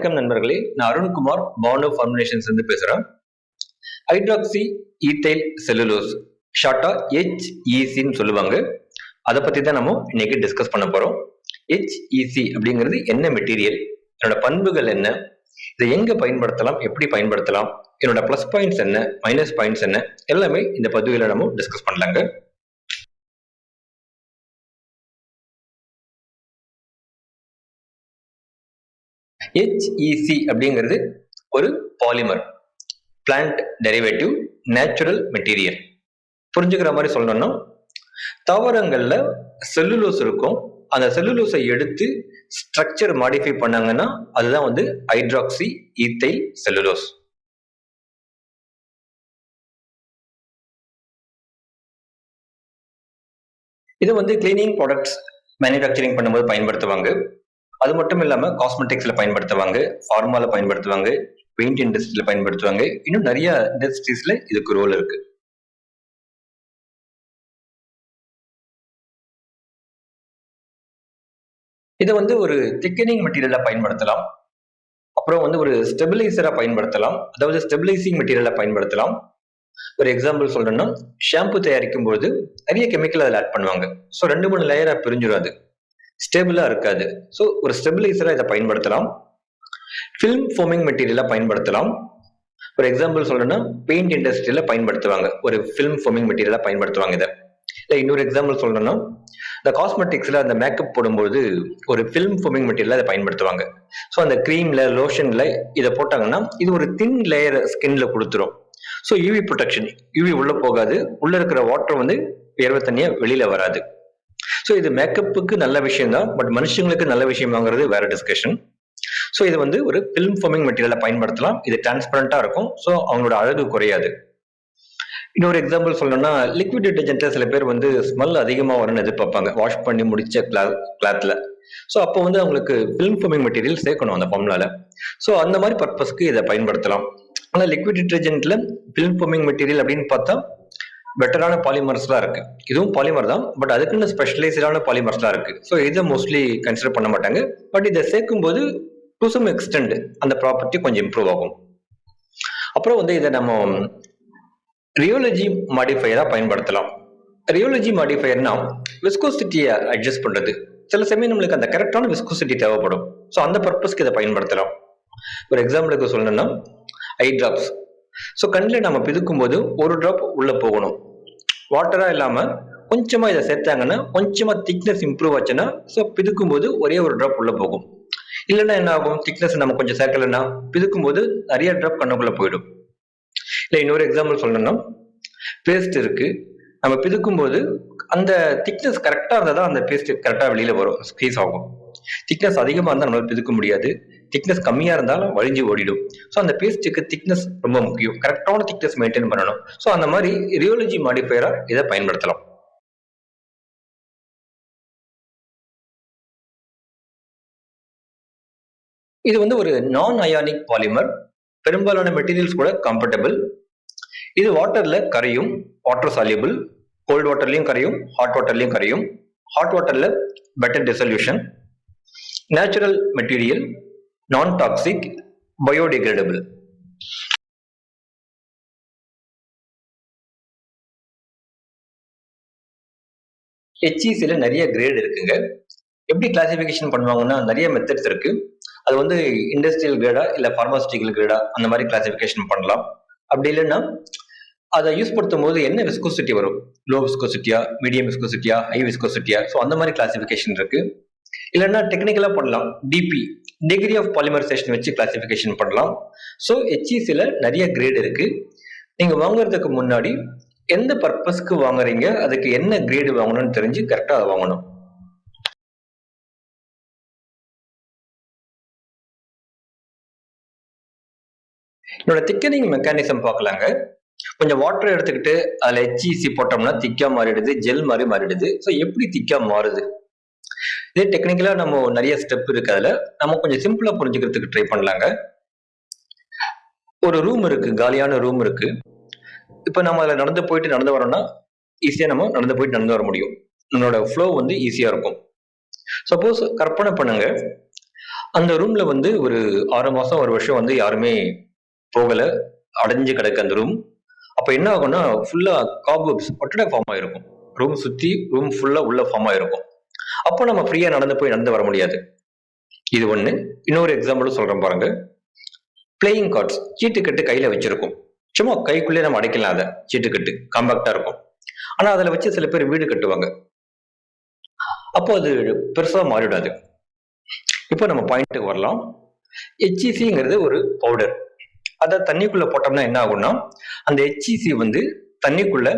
வணக்கம் நண்பர்களே. நான் அருண்குமார் பானோ ஃபார்முலேஷன்ஸ் இருந்து பேசுறேன். ஹைட்ராக்சி ஈத்தைல் செல்லுலோஸ் ஷார்ட்டா ஹெச்இசின்னு சொல்லுவாங்க. அதை பத்தி தான் நம்ம இன்னைக்கு டிஸ்கஸ் பண்ண போறோம். ஹெச்இசி அப்படிங்கிறது என்ன மெட்டீரியல் என்னோட பண்புகள் என்ன? இதை எங்க பயன்படுத்தலாம்? எப்படி பயன்படுத்தலாம்? என்னோட ப்ளஸ் பாயிண்ட்ஸ் என்ன? மைனஸ் பாயிண்ட்ஸ் என்ன? எல்லாமே இந்த பதிவில் நம்ம டிஸ்கஸ் பண்ணலாங்க. ஹெச்இசி அப்படிங்கிறது ஒரு polymer plant derivative natural material புரிஞ்சுக்கிற மாதிரி சொல்லணும்னா தாவரங்கள்ல செல்லுலோஸ் இருக்கும். அந்த செல்லுலோஸை எடுத்து ஸ்ட்ரக்சர் மாடிஃபை பண்ணாங்கன்னா அதுதான் வந்து ஹைட்ராக்சி ஈத்தை செல்லுலோஸ் இது வந்து கிளீனிங் ப்ராடக்ட்ஸ் மேனுஃபேக்சரிங் பண்ணும்போது பயன்படுத்துவாங்க. அது மட்டும் இல்லாம காஸ்மெட்டிக்ஸ்ல பயன்படுத்துவாங்க ஃபார்மால பயன்படுத்துவாங்க பெயிண்ட் இண்டஸ்ட்ரியில பயன்படுத்துவாங்க. இன்னும் நிறைய இண்டஸ்ட்ரீஸ்ல இதுக்கு ரோல் இருக்கு. இதை வந்து ஒரு திக்கனிங் மெட்டீரியலா பயன்படுத்தலாம். அப்புறம் வந்து ஒரு ஸ்டெபிலைசரா பயன்படுத்தலாம். அதாவது ஸ்டெபிலைசிங் மெட்டீரியலா பயன்படுத்தலாம். ஒரு எக்ஸாம்பிள் சொல்றேன்னா ஷாம்பு தயாரிக்கும் போது நிறைய கெமிக்கல் அதில் ஆட் பண்ணுவாங்க. ஸோ ரெண்டு மூணு லேயரா பிரிஞ்சிடும் அது. ஸ்டேபிளா இருக்காது. ஸோ ஒரு ஸ்டெபிலைசரா இதை பயன்படுத்தலாம். ஃபில்ம் ஃபோமிங் மெட்டீரியலா பயன்படுத்தலாம். ஒரு எக்ஸாம்பிள் சொல்லணும்னா பெயிண்ட் இண்டஸ்ட்ரியில பயன்படுத்துவாங்க. ஒரு ஃபில்ம் ஃபோமிங் மெட்டீரியலா பயன்படுத்துவாங்க இதை. இல்லை இன்னொரு எக்ஸாம்பிள் சொல்லணும்னா இந்த காஸ்மெட்டிக்ஸ்ல அந்த மேக்கப் போடும்போது ஒரு ஃபில்ம் ஃபோமிங் மெட்டீரியல் அதை பயன்படுத்துவாங்க. ஸோ அந்த க்ரீம்ல லோஷன்ல இதை போட்டாங்கன்னா இது ஒரு தின் லேயர் ஸ்கின்ல கொடுத்துரும். ஸோ யூவி ப்ரொடெக்ஷன் யூவி உள்ள போகாது. உள்ள இருக்கிற வாட்டர் வந்து வேர்வை தண்ணியா வெளியில வராது. ஸோ இது மேக்கப்புக்கு நல்ல விஷயம் தான் பட் மனுஷங்களுக்கு நல்ல விஷயம் வாங்குறது வேற டிஸ்கஷன் ஸோ இது வந்து ஒரு ஃபிலிம் ஃபார்மிங் மெட்டீரியலை பயன்படுத்தலாம். இது டிரான்ஸ்பரண்டாக இருக்கும். ஸோ அவங்களோட அழகு குறையாது. இன்னொரு எக்ஸாம்பிள் சொல்லணும்னா லிக்விட் டிட்டர்ஜென்ட்ல சில பேர் வந்து ஸ்மெல் அதிகமாக வரும்னு எதிர்பார்ப்பாங்க. வாஷ் பண்ணி முடிச்ச கிளாத் கிளாத்ல ஸோ அப்போ வந்து அவங்களுக்கு ஃபிலிம் ஃபார்மிங் மெட்டீரியல் சேர்க்கணும் அந்த ஃபார்ம்லால ஸோ அந்த மாதிரி பர்பஸ்க்கு இதை பயன்படுத்தலாம். ஆனால் லிக்விட் டிட்டர்ஜென்ட்ல ஃபிலிம் ஃபார்மிங் மெட்டீரியல் அப்படின்னு பார்த்தா பெட்டரான பாலிமர்ஸ்லாம் இருக்கு. இதுவும் பாலிமர் தான் பட் அதுக்குன்னு ஸ்பெஷலைஸ்டான பாலிமர்ஸ்லாம் இருக்கு. ஸோ இதை மோஸ்ட்லி கன்சிடர் பண்ண மாட்டாங்க. பட் இதை சேர்க்கும் போது டு சம் எக்ஸ்டெண்ட் அந்த ப்ராப்பர்ட்டி கொஞ்சம் இம்ப்ரூவ் ஆகும். அப்புறம் வந்து இதை நம்ம ரியோலஜி மாடிஃபையராக பயன்படுத்தலாம். ரியோலஜி மாடிஃபையர்னா விஸ்கோசிட்டியை அட்ஜஸ்ட் பண்ணுறது சில சமயம் நம்மளுக்கு அந்த கரெக்டான விஸ்கோசிட்டி தேவைப்படும். ஸோ அந்த பர்பஸ்க்கு இதை பயன்படுத்தலாம். ஒரு எக்ஸாம்பிளுக்கு சொல்லணும்னா ஐ ட்ராப்ஸ் ஸோ கண்ணில் நம்ம பிதுக்கும் போது ஒரு ட்ராப் உள்ளே போகணும். வாட்டராக இல்லாமல் கொஞ்சமாக இதை சேர்த்தாங்கன்னா கொஞ்சமாக திக்னஸ் இம்ப்ரூவ் ஆச்சுன்னா ஸோ பிதுக்கும் போது ஒரே ஒரு ட்ராப் உள்ளே போகும். இல்லைன்னா என்ன ஆகும்? திக்னஸ் நம்ம கொஞ்சம் சேர்க்கலைன்னா பிதுக்கும் போது நிறைய ட்ராப் கண்ணுக்குள்ளே போயிடும். இல்லை இன்னொரு எக்ஸாம்பிள் சொல்லணும்னா பேஸ்ட் இருக்கு. நம்ம பிதுக்கும் போது அந்த திக்னஸ் கரெக்டாக இருந்தால் தான் அந்த பேஸ்ட் கரெக்டாக வெளியில் வரும் ஸ்கீஸ் ஆகும். திக்னஸ் அதிகமாக இருந்தால் நம்மளால பிதுக்க முடியாது. திக்னஸ் கம்மியாக இருந்தாலும் வழிஞ்சு ஓடிடும். ஸோ அந்த பேஸ்ட்டுக்கு திக்னஸ் ரொம்ப முக்கியம். கரெக்டான திக்னஸ் மெயின்டைன் பண்ணணும். ஸோ அந்த மாதிரி ரியோலஜி மாடிஃபையராக இதை பயன்படுத்தலாம். இது வந்து ஒரு நான் அயானிக் பாலிமர் பெரும்பாலான மெட்டீரியல்ஸ் கூட கம்ஃபர்டபுள் இது வாட்டர்ல கரையும் வாட்டர் சால்யூபிள் கோல்ட் வாட்டர்லயும் கரையும் ஹாட் வாட்டர்லயும் கரையும். ஹாட் வாட்டர்ல better dissolution natural material non toxic biodegradable ஹெச்இசியில் நிறைய கிரேட் இருக்குங்க. எப்படி கிளாசிஃபிகேஷன் பண்ணுவாங்கன்னா நிறைய மெத்தட்ஸ் இருக்கு. அது வந்து இண்டஸ்ட்ரியல் கிரேடா இல்லை ஃபார்மாசிட்டிக்கல் கிரேடா அந்த மாதிரி கிளாசிஃபிகேஷன் பண்ணலாம். அப்படி இல்லைன்னா அதை யூஸ் படுத்தும் போது என்ன விஸ்கோசிட்டி வரும்? லோ விஸ்கோசிட்டியா மீடியம் விஸ்கோசிட்டியா ஹை விஸ்கோசிட்டியா ஸோ அந்த மாதிரி கிளாசிஃபிகேஷன் இருக்கு. இல்லைன்னா டெக்னிக்கலாக பண்ணலாம். டிபி டிகிரி ஆஃப் பாலிமரைசேஷன் வச்சு கிளாசிஃபிகேஷன் பண்ணலாம். ஸோ ஹெச்இசியில் நிறைய கிரேட் இருக்குது நீங்கள் வாங்குறதுக்கு முன்னாடி எந்த பர்பஸ்க்கு வாங்குறீங்க? அதுக்கு என்ன கிரேடு வாங்கணும்னு தெரிஞ்சு கரெக்டாக அதை வாங்கணும். என்னோட திக்கனிங் மெக்கானிசம் பார்க்கலாங்க. கொஞ்சம் வாட்டர் எடுத்துக்கிட்டு அதில் ஹெச்இசி போட்டோம்னா திக்கா மாறிடுது ஜெல் மாதிரி மாறிடுது. ஸோ எப்படி திக்கா மாறுது? இதே டெக்னிக்கலா நம்ம நிறைய ஸ்டெப் இருக்கு அதுல. நம்ம கொஞ்சம் சிம்பிளா புரிஞ்சுக்கிறதுக்கு ட்ரை பண்ணலாங்க. ஒரு ரூம் இருக்கு காலியான ரூம் இருக்கு. இப்போ நம்ம அதில் நடந்து போயிட்டு நடந்து வரோம்னா ஈஸியா நம்ம நடந்து போயிட்டு நடந்து வர முடியும். நம்மளோட ஃப்ளோ வந்து ஈஸியா இருக்கும். சப்போஸ் கற்பனை பண்ணுங்க. அந்த ரூம்ல வந்து ஒரு ஆறு மாசம் ஒரு வருஷம் வந்து யாருமே போகல. அடைஞ்சு கிடக்கு அந்த ரூம் அப்ப என்ன ஆகும்னா ஃபுல்லா காபப்ஸ் ஒட்டடை ஃபார்ம் ஆயிருக்கும். ரூம் சுத்தி ரூம் ஃபுல்லா உள்ள ஃபார்ம் ஆயிருக்கும். அப்போ நம்ம ஃப்ரீயா நடந்து போய் நடந்து வர முடியாது. இது ஒண்ணு. இன்னொரு எக்ஸாம்பிள் சொல்றேன் பாருங்க பிளேயிங் கார்ட்ஸ் சீட்டுக்கட்டு கையில வச்சிருக்கும். சும்மா கைக்குள்ளே நம்ம அடைக்கலாம் அதை. சீட்டுக்கட்டு. காம்பாக்டா இருக்கும். ஆனா அதுல வச்சு சில பேர் வீடு கட்டுவாங்க. அப்போ அது பெருசா மாறிடாது. இப்போ நம்ம பாயிண்ட்டுக்கு வரலாம். ஹெச்இசிங்கிறது ஒரு பவுடர் அதை தண்ணிக்குள்ள போட்டோம்னா என்ன ஆகும்னா அந்த ஹெச்இசி வந்து தண்ணிக்குள்ள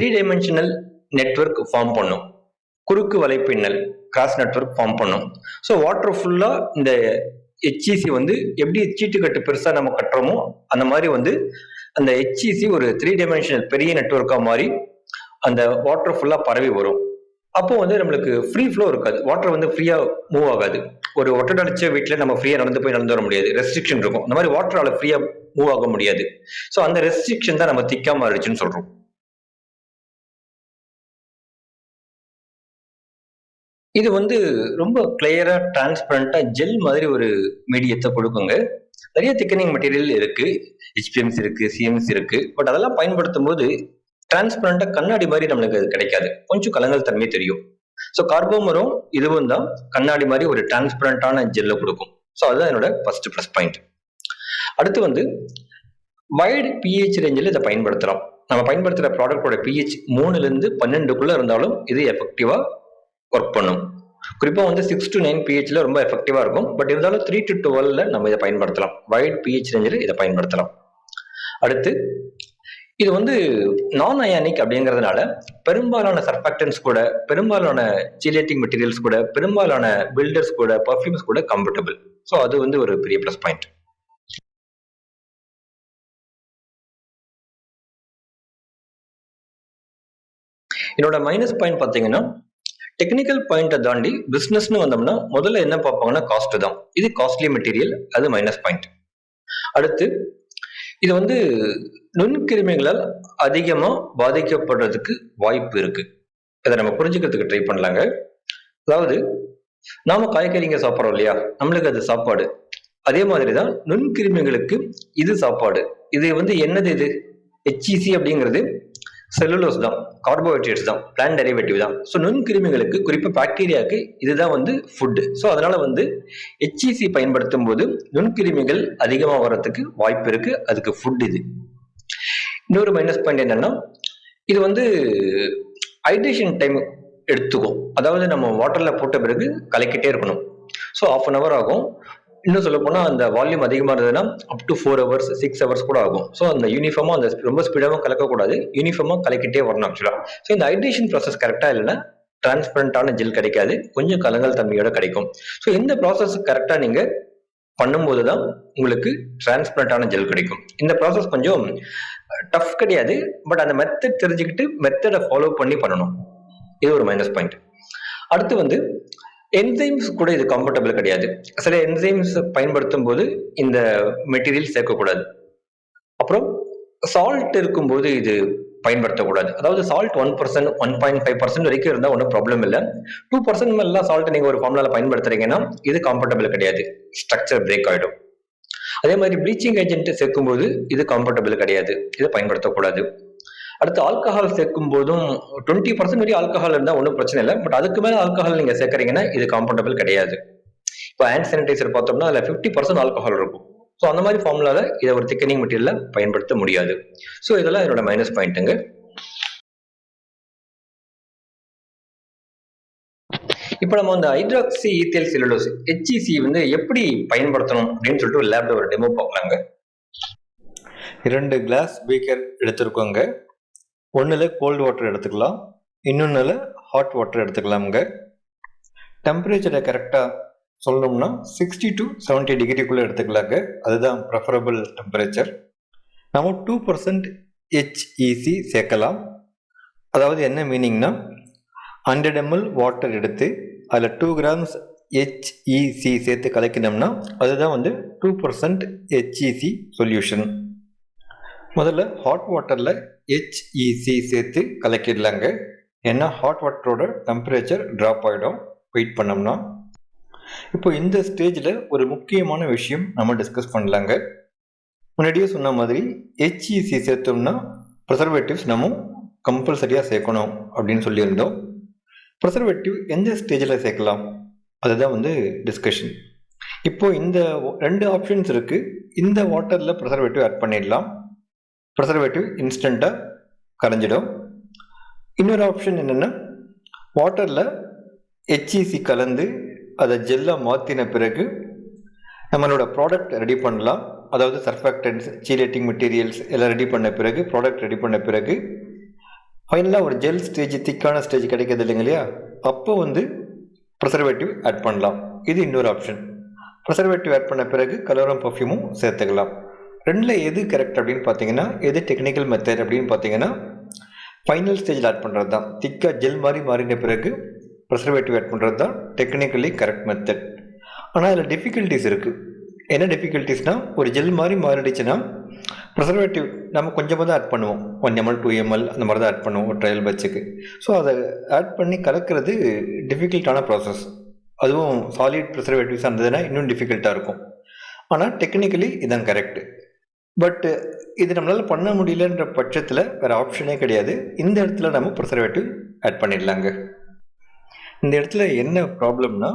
த்ரீ டைமென்ஷனல் நெட்வொர்க் ஃபார்ம் பண்ணும். குறுக்கு வலைப்பின்னல் கிராஸ் நெட்வொர்க் ஃபார்ம் பண்ணும். ஸோ வாட்டர் ஃபுல்லாக இந்த ஹெச்இசி வந்து எப்படி சீட்டுக்கட்டு பெருசாக நம்ம கட்டுறோமோ அந்த மாதிரி வந்து அந்த ஹெச்இசி ஒரு த்ரீ டைமென்ஷனல் பெரிய நெட்ஒர்க்காக மாதிரி அந்த வாட்டர் ஃபுல்லாக பரவி வரும். அப்போ வந்து நம்மளுக்கு ஃப்ரீ ஃப்ளோ இருக்காது. வாட்டர் வந்து ஃப்ரீயாக மூவ் ஆகாது. ஒரு ஒட்டடை அடிச்ச வீட்டில் நம்ம ஃப்ரீயாக நடந்து போய் நடந்து வர முடியாது. ரெஸ்ட்ரிக்ஷன் இருக்கும். அந்த மாதிரி வாட்டரால் ஃப்ரீயாக மூவ் ஆக முடியாது. ஸோ அந்த ரெஸ்ட்ரிக்ஷன் தான் நம்ம திக்காமல் மாறிடுச்சுன்னு சொல்கிறோம் இது வந்து ரொம்ப கிளியரா டிரான்ஸ்பரண்டா ஜெல் மாதிரி ஒரு மீடியத்தை கொடுக்குங்க. நிறைய திக்கனிங் மெட்டீரியல் இருக்கு. ஹெச்பிஎம்ஸ் இருக்கு சிஎம்ஸ் இருக்கு. பட் அதெல்லாம் பயன்படுத்தும் போது டிரான்ஸ்பரண்டா கண்ணாடி மாதிரி நம்மளுக்கு அது கிடைக்காது. கொஞ்சம் கலங்கல் தன்மை தெரியும். ஸோ கார்போமரும் இதுவும் தான் கண்ணாடி மாதிரி ஒரு டிரான்ஸ்பரண்டான ஜெல்லை கொடுக்கும். ஸோ அதுதான் என்னோட ஃபர்ஸ்ட் ப்ளஸ் பாயிண்ட் அடுத்து வந்து வைடு பிஹெச் ரேஞ்சில் இதை பயன்படுத்தலாம். நம்ம பயன்படுத்துகிற ப்ராடக்டோட பிஹெச் மூணுலேருந்து பன்னெண்டுக்குள்ளே இருந்தாலும் இது எஃபெக்டிவாக ஒர்க் பண்ணும். குறிப்பாக வந்து சிக்ஸ் டு நைன் பிஹெச்ல ரொம்ப எஃபெக்டிவாக இருக்கும். பட் இருந்தாலும் த்ரீ டு டுவெல்ல நம்ம இதை பயன்படுத்தலாம். வைட் பிஹெச் ரேஞ்சில் இதை பயன்படுத்தலாம். அடுத்து இது வந்து நான் அயானிக் அப்படிங்கிறதுனால பெரும்பாலான சர்ஃபாக்டன்ஸ் கூட பெரும்பாலான ஜிலேட்டிங் மெட்டீரியல்ஸ் கூட பெரும்பாலான பில்டர்ஸ் கூட பர்ஃப்யூம்ஸ் கூட கம்ஃபர்டபுள் ஸோ அது வந்து ஒரு பெரிய ப்ளஸ் பாயிண்ட் என்னோட மைனஸ் பாயிண்ட் பார்த்தீங்கன்னா டெக்னிக்கல் பாயிண்ட்டை தாண்டி பிஸ்னஸ்னு வந்தோம்னா முதல்ல என்ன பார்ப்பாங்கன்னா காஸ்ட் தான். இது காஸ்ட்லி மெட்டீரியல் அது மைனஸ் பாயிண்ட் அடுத்து இது வந்து நுண்கிருமிகளால் அதிகமாக பாதிக்கப்படுறதுக்கு வாய்ப்பு இருக்கு. இதை நம்ம புரிஞ்சுக்கிறதுக்கு ட்ரை பண்ணலாங்க. அதாவது நாம காய்கறிங்க சாப்பிட்றோம் இல்லையா? நம்மளுக்கு அது சாப்பாடு. அதே மாதிரி தான் நுண்கிருமிகளுக்கு இது சாப்பாடு. இது வந்து என்னது இது? ஹெச்இசி அப்படிங்கிறது செல்லுலோஸ் தான் கார்போஹைட்ரேட்ஸ் தான் பிளான் டெரிவேட்டிவ் தான். ஸோ நுண்கிருமிகளுக்கு குறிப்பாக பாக்டீரியாவுக்கு இதுதான் வந்து ஃபுட்டு ஸோ அதனால வந்து ஹெச்இசி பயன்படுத்தும் போது நுண்கிருமிகள் அதிகமாக வர்றதுக்கு வாய்ப்பு இருக்கு. அதுக்கு ஃபுட் இது. இன்னொரு மைனஸ் பாயிண்ட் என்னன்னா இது வந்து ஹைட்ரேஷன் டைம் எடுத்துக்கும். அதாவது நம்ம வாட்டர்ல போட்ட பிறகு கலக்கிட்டே இருக்கணும். ஸோ ஆஃப் அன் ஹவர் ஆகும். இன்னும் சொல்ல போனால் அந்த வால்யூம் அதிகமாக இருந்ததுன்னா up to four hours six hours கூட ஆகும். ஸோ அந்த யூனிஃபார்மாக அந்த ரொம்ப ஸ்பீடாகவும் கலக்கக்கூடாது. யூனிஃபார்மாக கலக்கிட்டே வரணும் ஆக்சுவலாக ஸோ இந்த ஹைட்ரேஷன் ப்ராசஸ் கரெக்டாக இல்லைன்னா டிரான்ஸ்பரண்டான ஜெல் கிடைக்காது. கொஞ்சம் கலங்கல் தன்மையோட கிடைக்கும். ஸோ இந்த ப்ராசஸ் கரெக்டாக நீங்கள் பண்ணும்போது தான் உங்களுக்கு டிரான்ஸ்பரண்டான ஜெல் கிடைக்கும். இந்த ப்ராசஸ் கொஞ்சம் டஃப் கிடையாது. பட் அந்த மெத்தட் தெரிஞ்சுக்கிட்டு மெத்தடை ஃபாலோ பண்ணி பண்ணணும். இது ஒரு மைனஸ் பாயிண்ட் அடுத்து வந்து என்சைம்ஸ் கூட இது கம்ஃபர்டபுள் கிடையாது. சில என்சைம்ஸ் பயன்படுத்தும் போது இந்த மெட்டீரியல் சேர்க்கக்கூடாது. அப்புறம் சால்ட் இருக்கும்போது இது பயன்படுத்தக்கூடாது. அதாவது salt one percent one point five percent வரைக்கும் இருந்தால் ஒன்றும் ப்ராப்ளம் இல்லை. டூ பர்சன்ட் மேலாம் சால்ட் நீங்கள் ஒரு ஃபார்முலாவில் பயன்படுத்துறீங்கன்னா இது கம்ஃபர்டபுள் கிடையாது. ஸ்ட்ரக்சர் பிரேக் ஆகிடும் அதே மாதிரி ப்ளீச்சிங் ஏஜென்ட் சேர்க்கும்போது இது கம்ஃபர்டபுள் கிடையாது. இதை பயன்படுத்தக்கூடாது. அடுத்து ஆல்கஹால் சேர்க்கும் போதும் டுவெண்ட்டி பர்சன்ட் வரையும் ஆல்கஹால் இருந்தால் ஒன்றும் பிரச்சனை இல்லை. பட் அதுக்கு மேலே ஆல்கஹால் நீங்கள் சேர்க்குறீங்கன்னா இது கம்ஃபர்டபுள் கிடையாது. இப்போ ஹேண்ட் சானிடைசர் பார்த்தோம்னா அதில் ஃபிஃப்டி பர்சன்ட் ஆல்கஹால் இருக்கும். ஸோ அந்த மாதிரி ஃபார்முலாவில் இதை ஒரு திக்கனிங் மெட்டீரியலில் பயன்படுத்த முடியாது. ஸோ இதெல்லாம் என்னோட மைனஸ் பாயிண்ட்டுங்க இப்போ நம்ம அந்த ஹைட்ராக்சி ஈத்தேல் செல்லுலோஸ் ஹெச்இசி வந்து எப்படி பயன்படுத்தணும் அப்படின்னு சொல்லிட்டு ஒரு லேப்ல ஒரு டெமோ பார்க்கலாங்க. இரண்டு கிளாஸ் பீக்கர் எடுத்திருக்கோங்க. ஒன்றில் கோல்டு வாட்டர் எடுத்துக்கலாம் இன்னொன்றில் ஹாட் வாட்டர் எடுத்துக்கலாமுங்க. டெம்பரேச்சரை கரெக்டாக சொல்லணும்னா சிக்ஸ்டி டு செவன்ட்டி டிகிரிக்குள்ளே எடுத்துக்கலாங்க. அதுதான் ப்ரெஃபரபிள் டெம்பரேச்சர் நம்ம டூ பர்சன்ட் ஹெச்இசி சேர்க்கலாம். அதாவது என்ன மீனிங்னா ஹண்ட்ரட் எம்எல் வாட்டர் எடுத்து அதில் டூ கிராம்ஸ் ஹெச்இசி சேர்த்து கலக்கினோம்னா அதுதான் வந்து டூ பர்சன்ட் ஹெச்இசி சொல்யூஷன் முதல்ல ஹாட் வாட்டரில் ஹெச்இசி சேர்த்து கலக்கிடலாங்க. ஏன்னா ஹாட் வாட்டரோட டெம்பரேச்சர் ட்ராப் ஆகிடும் வெயிட் பண்ணோம்னா. இப்போ இந்த ஸ்டேஜில் ஒரு முக்கியமான விஷயம் நம்ம டிஸ்கஸ் பண்ணலாங்க. முன்னாடியே சொன்ன மாதிரி ஹெச்இசி சேர்த்தோம்னா ப்ரிசர்வேட்டிவ்ஸ் நம்ம கம்பல்சரியாக சேர்க்கணும் அப்படின்னு சொல்லியிருந்தோம். ப்ரிசர்வேட்டிவ் எந்த ஸ்டேஜில் சேர்க்கலாம்? அதுதான் வந்து டிஸ்கஷன் இப்போ இந்த ரெண்டு ஆப்ஷன்ஸ் இருக்குது இந்த வாட்டரில் ப்ரிசர்வேட்டிவ் ஆட் பண்ணிடலாம். ப்ரிசர்வேட்டிவ் இன்ஸ்டண்ட்டாக கரைஞ்சிடும். இன்னொரு ஆப்ஷன் என்னென்னா வாட்டரில் ஹெச்இசி கலந்து அதை ஜெல்லாக மாற்றின பிறகு நம்மளோட ப்ராடக்ட் ரெடி பண்ணலாம். அதாவது சர்ஃபாக்டன்ஸ் சீலேட்டிங் மெட்டீரியல்ஸ் எல்லாம் ரெடி பண்ண பிறகு ப்ராடக்ட் ரெடி பண்ண பிறகு ஃபைனலாக ஒரு ஜெல் ஸ்டேஜ் திக்கான ஸ்டேஜ் கிடைக்கிது இல்லைங்க இல்லையா? அப்போ வந்து ப்ரிசர்வேட்டிவ் ஆட் பண்ணலாம். இது இன்னொரு ஆப்ஷன் ப்ரிசர்வேட்டிவ் ஆட் பண்ண பிறகு கலரும் பர்ஃப்யூமும் சேர்த்துக்கலாம். ரெண்டில் எது கரெக்ட் அப்படின்னு பார்த்தீங்கன்னா எது டெக்னிக்கல் மெத்தட் அப்படின்னு பார்த்தீங்கன்னா ஃபைனல் ஸ்டேஜில் ஆட் பண்ணுறது தான் திக்காக ஜெல் மாதிரி மாறின பிறகு ப்ரெசர்வேட்டிவ் ஆட் பண்ணுறது தான் டெக்னிக்கலி கரெக்ட் மெத்தட் ஆனால் அதில் டிஃபிகல்ட்டிஸ் இருக்குது என்ன டிஃபிகல்ட்டிஸ்னால் ஒரு ஜெல் மாதிரி மாறிடுச்சுன்னா ப்ரிசர்வேட்டிவ் நம்ம கொஞ்சமாக தான் ஆட் பண்ணுவோம். ஒன் எம்எல் டூ எம்எல் அந்த மாதிரி தான் ஆட் பண்ணுவோம் ஒரு ட்ரையல் பட்சுக்கு ஸோ அதை ஆட் பண்ணி கலக்கிறது டிஃபிகல்ட்டான ப்ராசஸ் அதுவும் சாலிட் ப்ரெசர்வேட்டிவ்ஸ் இருந்ததுன்னா இன்னும் டிஃபிகல்ட்டாக இருக்கும். ஆனால் டெக்னிக்கலி இதான் கரெக்டு பட்டு இது நம்மளால் பண்ண முடியலன்ற பட்சத்தில் வேறு ஆப்ஷனே கிடையாது. இந்த இடத்துல நம்ம ப்ரிசர்வேட்டிவ் ஆட் பண்ணிடலாங்க. இந்த இடத்துல என்ன ப்ராப்ளம்னா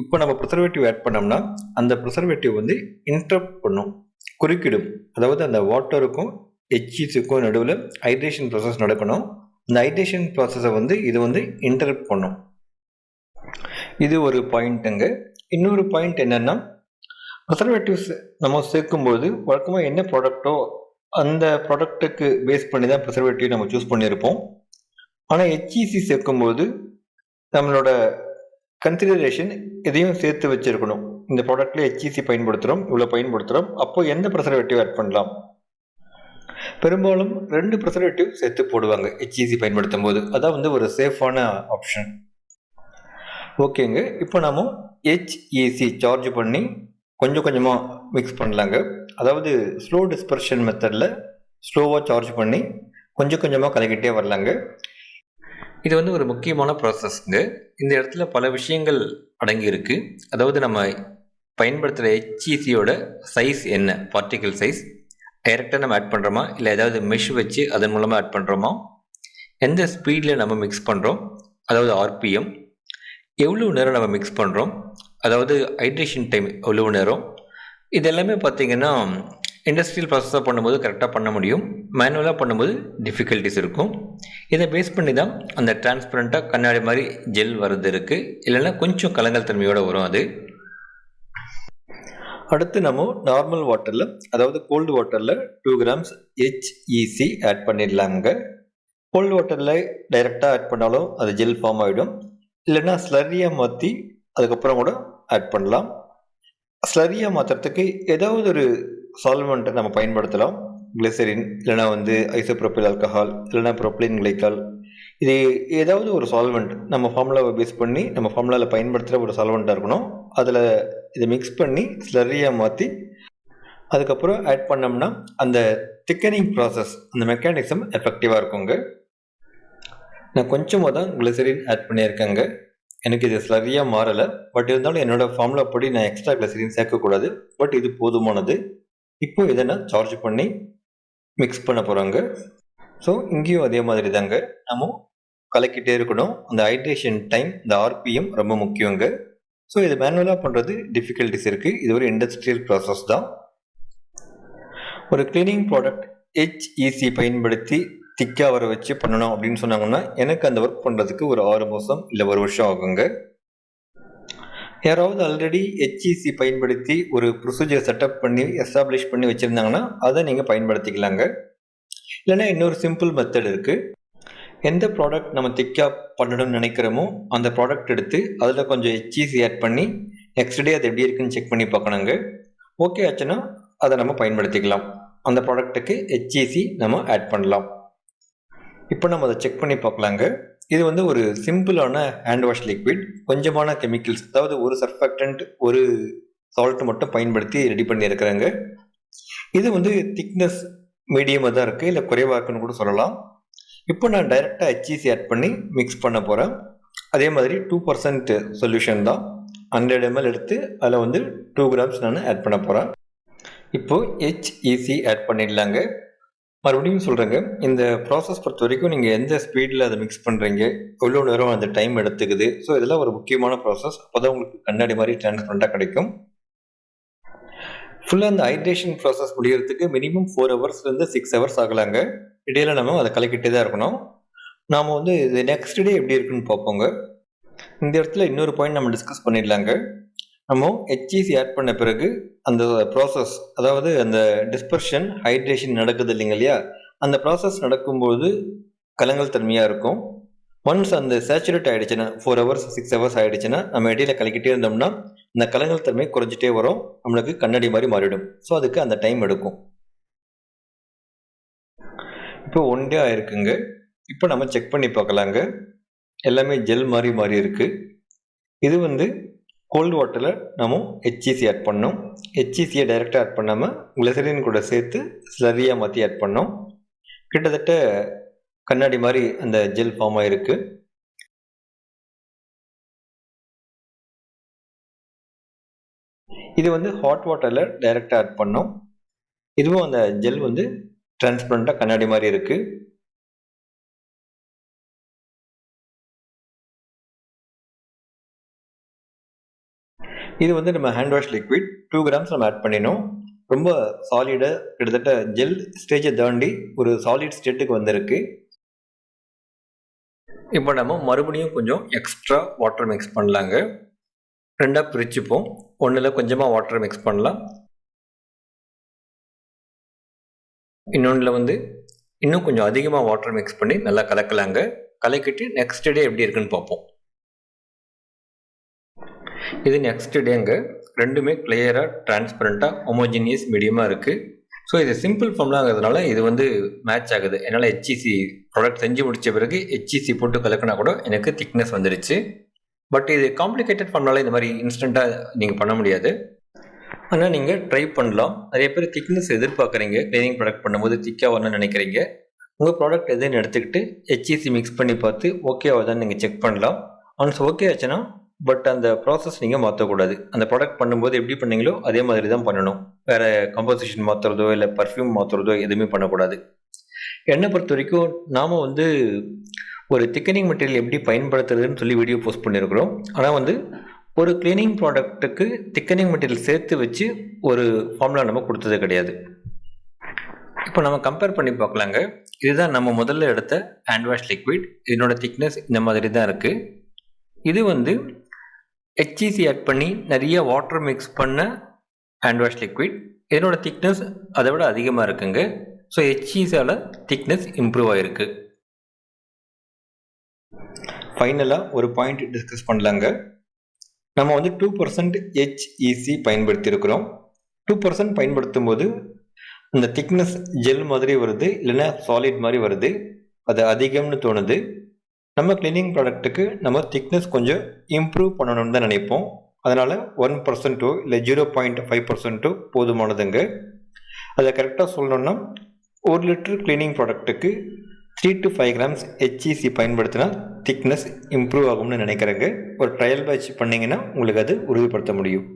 இப்போ நம்ம ப்ரிசர்வேட்டிவ் ஆட் பண்ணோம்னா அந்த ப்ரிசர்வேட்டிவ் வந்து இன்டரப்ட் பண்ணும் குறுக்கிடும். அதாவது அந்த வாட்டருக்கும் எச்சிஸுக்கும் நடுவில் ஹைட்ரேஷன் ப்ராசஸ் நடக்கணும். இந்த ஹைட்ரேஷன் ப்ராசஸை வந்து இது வந்து இன்டரப்ட் பண்ணும். இது ஒரு பாயிண்ட்டுங்க இன்னொரு பாயிண்ட் என்னென்னா ப்ரிசர்வேட்டிவ்ஸ் நம்ம சேர்க்கும்போது வழக்கமாக என்ன ப்ராடக்ட்டோ அந்த ப்ராடக்ட்டுக்கு பேஸ் பண்ணி தான் ப்ரிசர்வேட்டிவ் நம்ம சூஸ் பண்ணியிருப்போம். ஆனால் ஹெச்இசி சேர்க்கும்போது நம்மளோட கன்சிடரேஷன் எதையும் சேர்த்து வச்சுருக்கணும். இந்த ப்ராடக்ட்ல ஹெச்இசி பயன்படுத்துகிறோம் இவ்வளோ பயன்படுத்துகிறோம் அப்போ எந்த ப்ரிசர்வேட்டிவ் ஆட் பண்ணலாம்? பெரும்பாலும் ரெண்டு ப்ரிசர்வேட்டிவ் சேர்த்து போடுவாங்க ஹெச்இசி பயன்படுத்தும் போது அதான் வந்து ஒரு சேஃபான ஆப்ஷன் ஓகேங்க இப்போ நாம் ஹெச்இசி சார்ஜ் பண்ணி கொஞ்சம் கொஞ்சமாக மிக்ஸ் பண்ணலாங்க. அதாவது ஸ்லோ டிஸ்பர்ஷன் மெத்தடில் ஸ்லோவாக சார்ஜ் பண்ணி கொஞ்சம் கொஞ்சமாக கலக்கிட்டே வரலாங்க. இது வந்து ஒரு முக்கியமான ப்ராசஸ்ங்க இந்த இடத்துல பல விஷயங்கள் அடங்கியிருக்கு. அதாவது நம்ம பயன்படுத்துகிற ஹெச்இசியோட சைஸ் என்ன? பார்ட்டிக்கல் சைஸ் டைரெக்டாக நம்ம ஆட் பண்ணுறோமா இல்லை ஏதாவது மெஷ் வச்சு அதன் மூலமாக ஆட் பண்ணுறோமா எந்த ஸ்பீடில் நம்ம மிக்ஸ் பண்ணுறோம் அதாவது ஆர்பிஎம் எவ்வளோ நேரம் நம்ம மிக்ஸ் பண்ணுறோம் அதாவது ஹைட்ரேஷன் டைம் எவ்வளோ நேரம்? இது எல்லாமே பார்த்தீங்கன்னா இண்டஸ்ட்ரியல் ப்ராசஸாக பண்ணும்போது கரெக்டாக பண்ண முடியும். மேனுவலாக பண்ணும்போது டிஃபிகல்ட்டிஸ் இருக்கும். இதை பேஸ் பண்ணி தான் அந்த டிரான்ஸ்பரண்ட்டாக கண்ணாடி மாதிரி ஜெல் வர்றது இருக்குது இல்லைன்னா கொஞ்சம் கலங்கல் தன்மையோடு வரும் அது. அடுத்து நம்ம நார்மல் வாட்டரில் அதாவது கோல்டு வாட்டரில் டூ கிராம்ஸ் ஹெச்இசி ஆட் பண்ணிடலாங்க. கோல்டு வாட்டரில் டைரெக்டாக ஆட் பண்ணாலும் அது ஜெல் ஃபார்ம் ஆகிடும் இல்லைன்னா ஸ்லரியாக மாற்றி அதுக்கப்புறம் கூட ஆட் பண்ணலாம். ஸ்லரியாக மாற்றுறதுக்கு ஏதாவது ஒரு சால்வெண்ட்டை நம்ம பயன்படுத்தலாம். கிளிசரின் இல்லைனா வந்து ஐசோப்ரோப்பில் ஆல்கஹால் இல்லைனா ப்ரோப்ளின் கிளைக்கால் இது ஏதாவது ஒரு சால்வெண்ட் நம்ம ஃபார்முலாவை பேஸ் பண்ணி நம்ம ஃபார்முலாவில் பயன்படுத்துகிற ஒரு சால்வெண்ட்டாக இருக்கணும். அதில் இதை மிக்ஸ் பண்ணி ஸ்லரியாக மாற்றி அதுக்கப்புறம் ஆட் பண்ணோம்னா அந்த திக்கனிங் ப்ராசஸ் அந்த மெக்கானிசம் எஃபெக்டிவாக இருக்குங்க. நான் கொஞ்சமாக தான் கிளிசரின் ஆட் பண்ணியிருக்கேங்க. எனக்கு இது ஸ்லரியாக மாறலை. பட் இருந்தாலும் என்னோட ஃபார்முலா படி நான் எக்ஸ்ட்ரா கிளிசரின் சேர்க்கக்கூடாது. பட் இது போதுமானது. இப்போ இதை நான் சார்ஜ் பண்ணி மிக்ஸ் பண்ண போகிறாங்க ஸோ இங்கேயும் அதே மாதிரி தாங்க நம்ம கலக்கிட்டே இருக்கணும். அந்த ஹைட்ரேஷன் டைம் இந்த ஆர்பிஎம் ரொம்ப முக்கியங்க. ஸோ இது மேனுவலாக பண்ணுறது டிஃபிகல்ட்டிஸ் இருக்குது இது ஒரு இண்டஸ்ட்ரியல் ப்ராசஸ் தான். ஒரு கிளீனிங் ப்ராடக்ட் ஹெச்இசி பயன்படுத்தி திக்காக வர வச்சு பண்ணணும் அப்படின்னு சொன்னாங்கன்னா எனக்கு அந்த ஒர்க் பண்ணுறதுக்கு ஒரு ஆறு மாதம் இல்லை ஒரு வருஷம் ஆகுங்க. யாராவது ஆல்ரெடி ஹெச்இசி பயன்படுத்தி ஒரு ப்ரொசீஜர் செட்டப் பண்ணி எஸ்டாப்ளிஷ் பண்ணி வச்சுருந்தாங்கன்னா அதை நீங்கள் பயன்படுத்திக்கலாங்க. இல்லைன்னா இன்னொரு சிம்பிள் மெத்தட் இருக்குது எந்த ப்ராடக்ட் நம்ம திக்காக பண்ணணும்னு நினைக்கிறோமோ அந்த ப்ராடக்ட் எடுத்து அதில் கொஞ்சம் ஹெச்இசி ஆட் பண்ணி நெக்ஸ்ட் டே அது எப்படி இருக்குன்னு செக் பண்ணி பார்க்கணுங்க. ஓகே ஆச்சுன்னா அதை நம்ம பயன்படுத்திக்கலாம். அந்த ப்ராடக்ட்டுக்கு ஹெச்இசி நம்ம ஆட் பண்ணலாம். இப்போ நம்ம அதை செக் பண்ணி பார்க்கலாங்க. இது வந்து ஒரு சிம்பிளான ஹேண்ட் வாஷ் லிக்விட் கொஞ்சமான கெமிக்கல்ஸ் அதாவது ஒரு சர்ஃபெக்டன்ட் ஒரு சால்ட் மட்டும் பயன்படுத்தி ரெடி பண்ணியிருக்கிறாங்க. இது வந்து திக்னஸ் மீடியமாக தான் இருக்குது இல்லை குறைவாக இருக்குன்னு கூட சொல்லலாம். இப்போ நான் டைரெக்டாக ஹெச்இசி ஆட் பண்ணி மிக்ஸ் பண்ண போகிறேன் அதே மாதிரி டூ பர்சன்ட் சொல்யூஷன் தான். ஹண்ட்ரட் எம்எல் எடுத்து அதில் வந்து டூ கிராம்ஸ் நான் ஆட் பண்ண போகிறேன் இப்போது ஹெச்இசி ஆட் பண்ணிடலாங்க. மறுபடியும் சொல்கிறேங்க இந்த ப்ராசஸ் பொறுத்த வரைக்கும் நீங்கள் எந்த ஸ்பீடில் அதை மிக்ஸ் பண்ணுறீங்க எவ்வளோ நேரம் அந்த டைம் எடுத்துக்குது. ஸோ இதெல்லாம் ஒரு முக்கியமான ப்ராசஸ் அப்போ தான் உங்களுக்கு கண்ணாடி மாதிரி டிரான்ஸ்பரண்ட்டாக கிடைக்கும். ஃபுல்லாக அந்த ஹைட்ரேஷன் ப்ராசஸ் முடிகிறதுக்கு மினிமம் ஃபோர் ஹவர்ஸ்லேருந்து சிக்ஸ் ஹவர்ஸ் ஆகலாங்க. இடையில நம்ம அதை கலக்கிட்டே தான் இருக்கணும். நாம் வந்து இது நெக்ஸ்ட் டே எப்படி இருக்குன்னு பார்ப்போங்க. இந்த இடத்துல இன்னொரு பாயிண்ட் நம்ம டிஸ்கஸ் பண்ணிடலாங்க. நம்ம ஹெச்இசி ஆட் பண்ண பிறகு அந்த ப்ராசஸ் அதாவது அந்த டிஸ்பர்ஷன் ஹைட்ரேஷன் நடக்குது இல்லைங்க இல்லையா? அந்த ப்ராசஸ் நடக்கும்போது கலங்கல் தன்மையாக இருக்கும். ஒன்ஸ் அந்த சேச்சுரேட் ஆகிடுச்சுன்னா ஃபோர் ஹவர்ஸ் சிக்ஸ் ஹவர்ஸ் ஆகிடுச்சுன்னா நம்ம இடையில கலக்கிட்டே இருந்தோம்னா இந்த கலங்கல் தன்மை குறைஞ்சிட்டே வரும். நம்மளுக்கு கண்ணாடி மாதிரி மாறிடும் ஸோ அதுக்கு அந்த டைம் எடுக்கும். இப்போ ஒன் டே ஆயிருக்குங்க. இப்போ நம்ம செக் பண்ணி பார்க்கலாங்க. எல்லாமே ஜெல் மாதிரி மாறி இருக்கு இது வந்து கோல்டு வாட்டரில் நம்ம ஹெச்இசி ஆட் பண்ணோம் ஹெச்இசியை டைரெக்டாக ஆட் பண்ணாமல் கிளசரின் கூட சேர்த்து ஸ்லரியாக மாற்றி ஆட் பண்ணோம் கிட்டத்தட்ட கண்ணாடி மாதிரி அந்த ஜெல் ஃபார்ம் ஆகிருக்கு இது வந்து ஹாட் வாட்டரில் டைரெக்டாக ஆட் பண்ணோம். இதுவும் அந்த ஜெல் வந்து டிரான்ஸ்பரண்ட்டாக கண்ணாடி மாதிரி இருக்குது இது வந்து நம்ம hand wash liquid two grams நம்ம ஆட் பண்ணினோம் ரொம்ப சாலிடாக கிட்டத்தட்ட ஜெல் ஸ்டேஜை தாண்டி ஒரு சாலிட் ஸ்டேட்டுக்கு வந்திருக்கு. இப்போ நம்ம மறுபடியும் கொஞ்சம் எக்ஸ்ட்ரா வாட்டர் மிக்ஸ் பண்ணலாங்க. ரெண்டாக பிரிச்சுப்போம். ஒன்றில் கொஞ்சமாக வாட்டர் மிக்ஸ் பண்ணலாம். இன்னொன்றில் வந்து இன்னும் கொஞ்சம் அதிகமாக வாட்டர் மிக்ஸ் பண்ணி நல்லா கலக்கலாங்க. கலக்கிட்டு நெக்ஸ்ட் டே எப்படி இருக்குன்னு பார்ப்போம். இது நெக்ஸ்ட் டேங்க ரெண்டுமே கிளியராக டிரான்ஸ்பரண்ட்டாக ஹோமோஜினியஸ் மீடியமாக இருக்குது ஸோ இது சிம்பிள் ஃபார்ம்லாங்கிறதுனால இது வந்து மேட்ச் ஆகுது. என்னால் ஹெச்இசி ப்ராடக்ட் செஞ்சு முடித்த பிறகு ஹெச்இசி போட்டு கலக்கினா கூட எனக்கு திக்னஸ் வந்துடுச்சு பட் இது காம்ப்ளிகேட்டட் ஃபார்ம்னால இந்த மாதிரி இன்ஸ்டண்ட்டாக நீங்கள் பண்ண முடியாது. ஆனால் நீங்கள் ட்ரை பண்ணலாம். நிறைய பேர் திக்னஸ் எதிர்பார்க்குறீங்க. கிளீனிங் ப்ராடக்ட் பண்ணும்போது திக்காக வரணும்னு நினைக்கிறீங்க. உங்கள் ப்ராடக்ட் எதுன்னு எடுத்துக்கிட்டு ஹெச்இசி மிக்ஸ் பண்ணி பார்த்து ஓகே ஆகுதான்னு நீங்கள் செக் பண்ணலாம். ஒன்ஸ் ஓகே ஆச்சுன்னா பட் அந்த ப்ராசஸ் நீங்கள் மாற்றக்கூடாது அந்த ப்ராடக்ட் பண்ணும்போது எப்படி பண்ணீங்களோ அதே மாதிரி தான் பண்ணணும். வேறு கம்போசிஷன் மாற்றுறதோ இல்லை பர்ஃப்யூம் மாற்றுறதோ எதுவுமே பண்ணக்கூடாது. என்னை பொறுத்த வரைக்கும் நாம் வந்து ஒரு திக்கனிங் மெட்டீரியல் எப்படி பயன்படுத்துறதுன்னு சொல்லி வீடியோ போஸ்ட் பண்ணியிருக்கிறோம். ஆனால் வந்து ஒரு க்ளீனிங் ப்ராடக்ட்டுக்கு திக்கனிங் மெட்டீரியல் சேர்த்து வச்சு ஒரு ஃபார்முலா நம்ம கொடுத்தது கிடையாது. இப்போ நம்ம கம்பேர் பண்ணி பார்க்கலாங்க. இதுதான் நம்ம முதல்ல எடுத்த ஹேண்ட் வாஷ் லிக்விட் இதனோட திக்னஸ் இந்த மாதிரி தான் இருக்குது இது வந்து ஹெச்இசி ஆட் பண்ணி நிறைய வாட்டர் மிக்ஸ் பண்ண ஹேண்ட் வாஷ் லிக்விட் இதனோட திக்னஸ் அதை விட அதிகமாக இருக்குங்க. ஸோ ஹெச்இசியால் திக்னஸ் இம்ப்ரூவ் ஆகிருக்கு ஃபைனலாக ஒரு பாயிண்ட் டிஸ்கஸ் பண்ணலாங்க. நம்ம வந்து டூ பர்சன்ட் ஹெச்இசி பயன்படுத்தியிருக்கிறோம். டூ பர்சன்ட் பயன்படுத்தும் போது இந்த திக்னஸ் ஜெல் மாதிரி வருது இல்லைன்னா சாலிட் மாதிரி வருது. அது அதிகம்னு தோணுது. நம்ம கிளீனிங் ப்ராடக்ட்டுக்கு நம்ம திக்னஸ் கொஞ்சம் இம்ப்ரூவ் பண்ணணும்னு தான் நினைப்போம். அதனால் ஒன் பர்சன்ட்டோ இல்லை ஜீரோ பாயிண்ட் ஃபைவ் பர்சன்ட்டோ போதுமானதுங்க. அதை கரெக்டாக சொல்லணும்னா ஒரு litre cleaning ப்ராடக்ட்டுக்கு three to five grams HEC பயன்படுத்தினா திக்னஸ் இம்ப்ரூவ் ஆகும்னு நினைக்கிறேங்க. ஒரு ட்ரையல் பேட்ச் பண்ணிங்கன்னா உங்களுக்கு அது உறுதிப்படுத்த முடியும்.